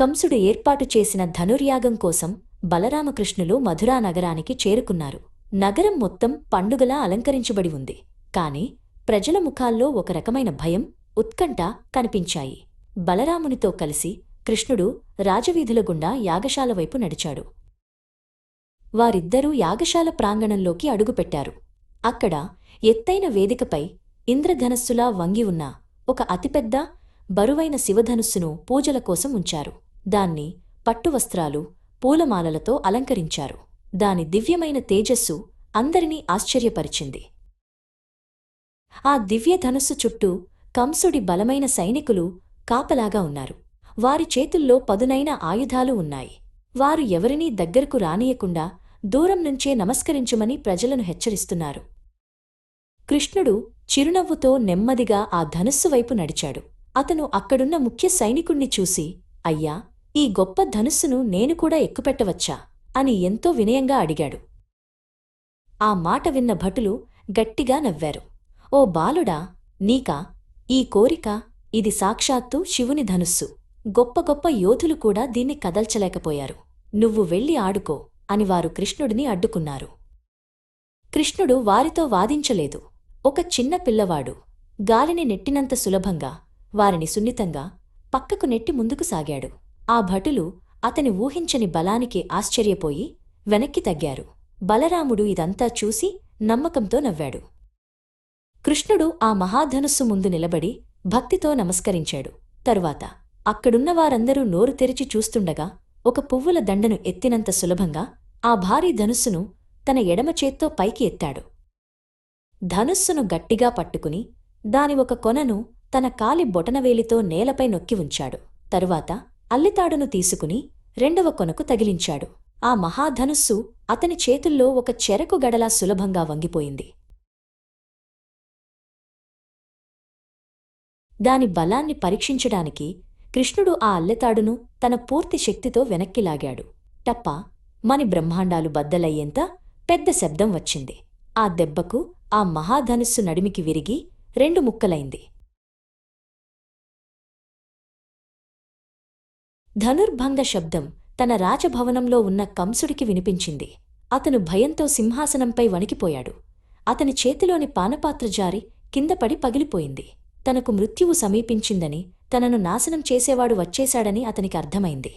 కంసుడు ఏర్పాటు చేసిన ధనుర్యాగం కోసం బలరామకృష్ణులు మధురా నగరానికి చేరుకున్నారు. నగరం మొత్తం పండుగలా అలంకరించబడి ఉంది. కాని ప్రజల ముఖాల్లో ఒక రకమైన భయం ఉత్కంఠ కనిపించాయి. బలరామునితో కలిసి కృష్ణుడు రాజవీధుల గుండా యాగశాల వైపు నడిచాడు. వారిద్దరూ యాగశాల ప్రాంగణంలోకి అడుగుపెట్టారు. అక్కడ ఎత్తైన వేదికపై ఇంద్రధనస్సులా వంగి ఉన్న ఒక అతిపెద్ద బరువైన శివధనుస్సును పూజల కోసం ఉంచారు. దాన్ని పట్టువస్త్రాలు పూలమాలలతో అలంకరించారు. దాని దివ్యమైన తేజస్సు అందరినీ ఆశ్చర్యపరిచింది. ఆ దివ్యధనుస్సు చుట్టూ కంసుడి బలమైన సైనికులు కాపలాగా ఉన్నారు. వారి చేతుల్లో పదునైన ఆయుధాలు ఉన్నాయి. వారు ఎవరినీ దగ్గరకు రానియకుండా దూరం నుంచే నమస్కరించుమని ప్రజలను హెచ్చరిస్తున్నారు. కృష్ణుడు చిరునవ్వుతో నెమ్మదిగా ఆ ధనుస్సు వైపు నడిచాడు. అతను అక్కడున్న ముఖ్య సైనికుణ్ణి చూసి అయ్యా ఈ గొప్ప ధనుస్సును నేను కూడా ఎక్కుపెట్టవచ్చా? అని ఎంతో వినయంగా అడిగాడు. ఆ మాట విన్న భటులు గట్టిగా నవ్వారు. ఓ బాలుడా నీకా? ఈ కోరిక ఇది సాక్షాత్తు శివుని ధనుస్సు. గొప్ప గొప్ప యోధులు కూడా దీన్ని కదల్చలేకపోయారు. నువ్వు వెళ్ళి ఆడుకో అని వారు కృష్ణుడిని అడ్డుకున్నారు. కృష్ణుడు వారితో వాదించలేదు. ఒక చిన్న పిల్లవాడు గాలిని నెట్టినంత సులభంగా వారిని సున్నితంగా పక్కకు నెట్టి ముందుకు సాగాడు. ఆ భటులు అతని ఊహించని బలానికి ఆశ్చర్యపోయి వెనక్కి తగ్గారు. బలరాముడు ఇదంతా చూసి నమ్మకంతో నవ్వాడు. కృష్ణుడు ఆ మహాధనుస్సు ముందు నిలబడి భక్తితో నమస్కరించాడు. తరువాత అక్కడున్న వారందరూ నోరు తెరిచి చూస్తుండగా ఒక పువ్వుల దండను ఎత్తినంత సులభంగా ఆ భారీ ధనుస్సును తన ఎడమ చేత్తో పైకి ఎత్తాడు. ధనుస్సును గట్టిగా పట్టుకుని దాని ఒక కొనను తన కాలి బొటనవేలితో నేలపై నొక్కి ఉంచాడు. తరువాత అల్లితాడును తీసుకుని రెండవ కొనకు తగిలించాడు. ఆ మహాధనుస్సు అతని చేతుల్లో ఒక చెరకు గడలా సులభంగా వంగిపోయింది. దాని బలాన్ని పరీక్షించడానికి కృష్ణుడు ఆ అల్లెతాడును తన పూర్తి శక్తితో వెనక్కి లాగాడు. టప్ప మని బ్రహ్మాండాలు బద్దలయ్యేంత పెద్ద శబ్దం వచ్చింది. ఆ దెబ్బకు ఆ మహాధనుస్సు నడిమికి విరిగి రెండు ముక్కలైంది. ధనుర్భంగ శబ్దం తన రాజభవనంలో ఉన్న కంసుడికి వినిపించింది. అతను భయంతో సింహాసనంపై వణికిపోయాడు. అతని చేతిలోని పానపాత్ర జారి కిందపడి పగిలిపోయింది. తనకు మృత్యువు సమీపించిందని తనను నాశనం చేసేవాడు వచ్చేశాడని అతనికి అర్థమైంది.